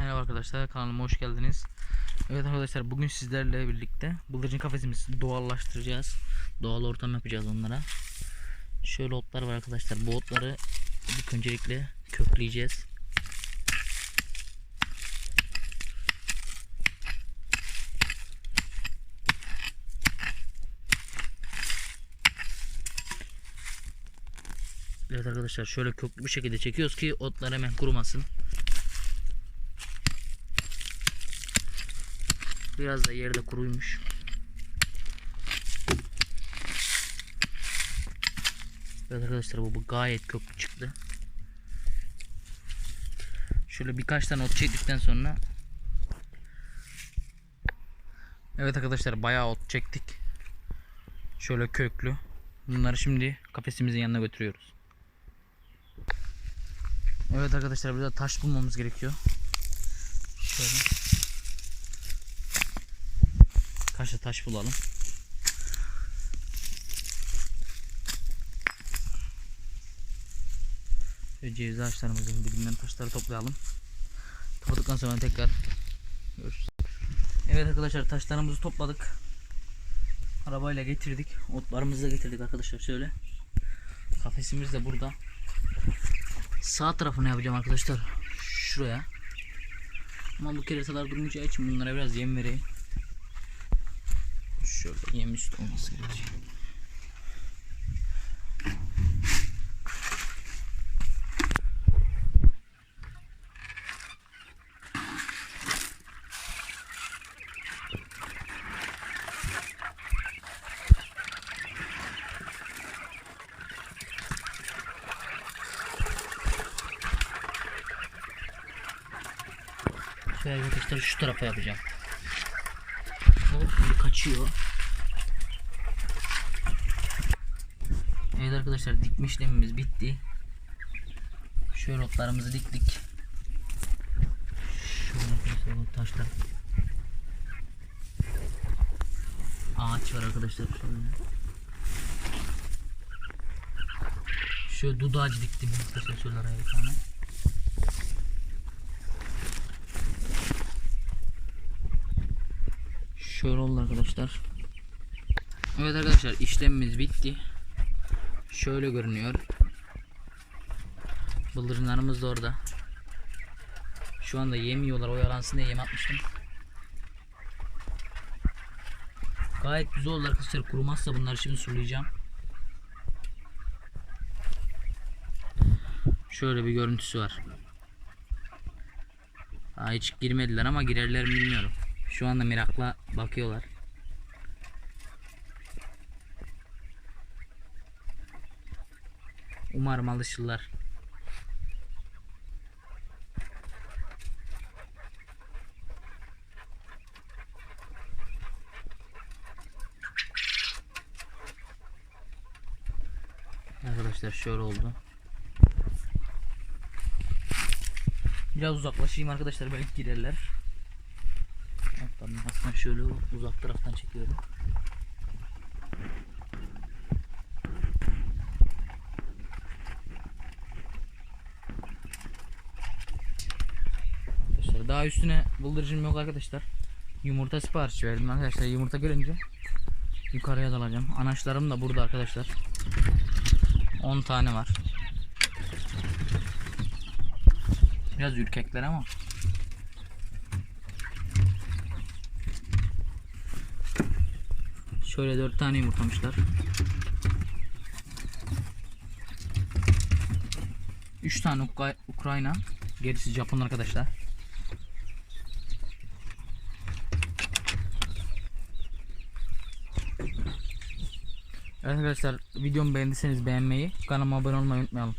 Merhaba arkadaşlar kanalıma hoş geldiniz. Evet arkadaşlar bugün sizlerle birlikte bıldırcın kafesimizi doğallaştıracağız. Doğal ortam yapacağız onlara. Şöyle otlar var arkadaşlar. Bu otları ilk öncelikle kökleyeceğiz. Evet arkadaşlar şöyle köklü bir şekilde çekiyoruz ki otlar hemen kurumasın. Biraz da yerde kuruymuş. Evet arkadaşlar bu, bu gayet köklü çıktı. Şöyle birkaç tane ot çektikten sonra Evet arkadaşlar bayağı ot çektik. Şöyle köklü. Bunları şimdi kafesimizin yanına götürüyoruz. Evet arkadaşlar burada taş bulmamız gerekiyor. Şöyle. Kaç da taş bulalım. Şöyle ceviz ağaçlarımızın dibinden taşları toplayalım. Topladıktan sonra tekrar görüşürüz. Evet arkadaşlar taşlarımızı topladık. Arabayla getirdik. Otlarımızı da getirdik arkadaşlar şöyle. Kafesimiz de burada. Sağ tarafını yapacağım arkadaşlar. Şuraya. Ama bu keratalar durmayacağı için bunlara biraz yem vereyim. Şöyle yem üstü olması gerekiyor. Şöyle arkadaşlar şu tarafa yapacağım. Hop şimdi kaçıyor. Evet arkadaşlar dikme işlemimiz bitti. Şöyle otlarımızı diktik. Şöyle arkadaşlar bu taşlar. Ağaç var arkadaşlar şöyle. Şöyle dud ağacı diktim arkadaşlar şöyle araya bir tane. Şöyle oldu arkadaşlar. Evet arkadaşlar işlemimiz bitti. Şöyle görünüyor. Bıldırcınlarımız da orada. Şu anda yemiyorlar oyalansın diye yem atmıştım. Gayet güzel oldu arkadaşlar. Kurumazsa bunları şimdi sulayacağım. Şöyle bir görüntüsü var. Daha hiç girmediler ama girerler mi bilmiyorum. Şu anda merakla bakıyorlar. Umarım alışırlar. Arkadaşlar şöyle oldu. Biraz uzaklaşayım arkadaşlar belki girerler. Alttan aslında şöyle uzak taraftan çekiyorum. Arkadaşlar daha üstüne bıldırcın yok arkadaşlar. Yumurta sipariş verdim arkadaşlar. Yumurta gelince yukarıya dalacağım. Anaçlarım da burada arkadaşlar. 10 tane var. Biraz ürkekler ama Şöyle dört tane yumurtlamışlar. Üç tane Ukra- Ukrayna. Gerisi Japon arkadaşlar. Evet arkadaşlar videomu beğendiyseniz beğenmeyi, kanalıma abone olmayı unutmayalım.